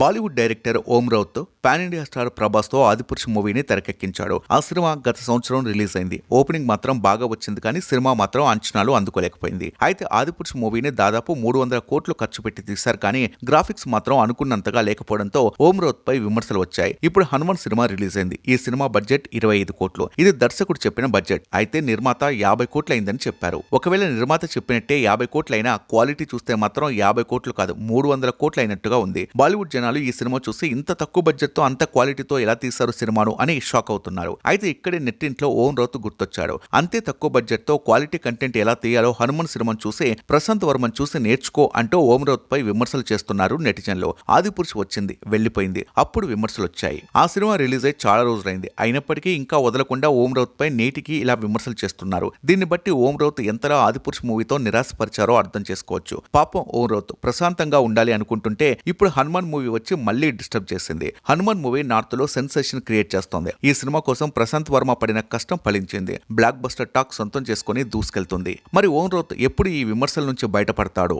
Bollywood director Om Raut pan India star ప్రభాస్తో Adipurush మూవీని తెరకెక్కించాడు. ఆ cinema గత సంవత్సరం రిలీజ్ అయింది. ఓపెనింగ్ మాత్రం బాగా వచ్చింది కానీ సినిమా మాత్రం అంచనాలు అందుకోలేకపోయింది. అయితే ఆదిపురుష్ మూవీని దాదాపు మూడు వందల కోట్లు ఖర్చు పెట్టి తీశారు కానీ గ్రాఫిక్స్ మాత్రం అనుకున్నంతగా లేకపోవడంతో ఓం రౌత్ పై విమర్శలు వచ్చాయి. ఇప్పుడు హనుమాన్ సినిమా రిలీజ్ అయింది. ఈ సినిమా బడ్జెట్ ఇరవై ఐదు కోట్లు. ఇది దర్శకుడు చెప్పిన బడ్జెట్. అయితే నిర్మాత యాభై కోట్లు అయిందని చెప్పారు. ఒకవేళ నిర్మాత చెప్పినట్టే యాభై కోట్లైనా క్వాలిటీ చూస్తే మాత్రం యాభై కోట్లు కాదు మూడు వందల కోట్లు అయినట్టుగా ఉంది. బాలీవుడ్ జనాలు ఈ సినిమా చూసి ఇంత తక్కువ బడ్జెట్తో అంత క్వాలిటీతో ఎలా తీశారు సినిమాను అని షాక్ అవుతున్నారు. అయితే ఇక్కడే నెట్టింట్లో ఓం రౌత్ గుర్తొచ్చాడు. అంతే తక్కువ బడ్జెట్తో క్వాలిటీ కంటెంట్ ఎలా తీయాలో హనుమాన్ సినిమాను చూసి ప్రశాంత్ వర్మన్ చూసి నేర్చుకో అంటూ ఓం రౌత్ పై విమర్శలు చేస్తున్నారు నెటిజన్లు. ఆదిపురుష్ వచ్చింది వెళ్ళిపోయింది అప్పుడు విమర్శలు వచ్చాయి ఆ సినిమా రిలీజ్ అయి చాలా రోజులైంది. అయినప్పటికీ ఇంకా వదలకుండా ఓం రౌత్ పై నేటికి ఇలా విమర్శలు చేస్తున్నారు. దీన్ని బట్టి ఓం రౌత్ ఎంతలా ఆదిపురుష్ మూవీతో నిరాశపరిచారో అర్థం చేసుకోవచ్చు. పాపం ఓం రౌత్ ప్రశాంతంగా ఉండాలి అనుకుంటుంటే ఇప్పుడు హనుమాన్ మూవీ వచ్చి మళ్ళీ డిస్టర్బ్ చేసింది. హనుమాన్ మూవీ నార్త్లో సెన్సేషన్ క్రియేట్ చేస్తోంది. ఈ సినిమా కోసం ప్రశాంత్ వర్మ పడిన కష్టం ఫలించింది. బ్లాక్ బస్టర్ టాక్ సొంతం చేసుకుని దూసుకెళ్తుంది. మరి ఓం రోత్ ఎప్పుడు ఈ విమర్శల నుంచి బయటపడతాడు?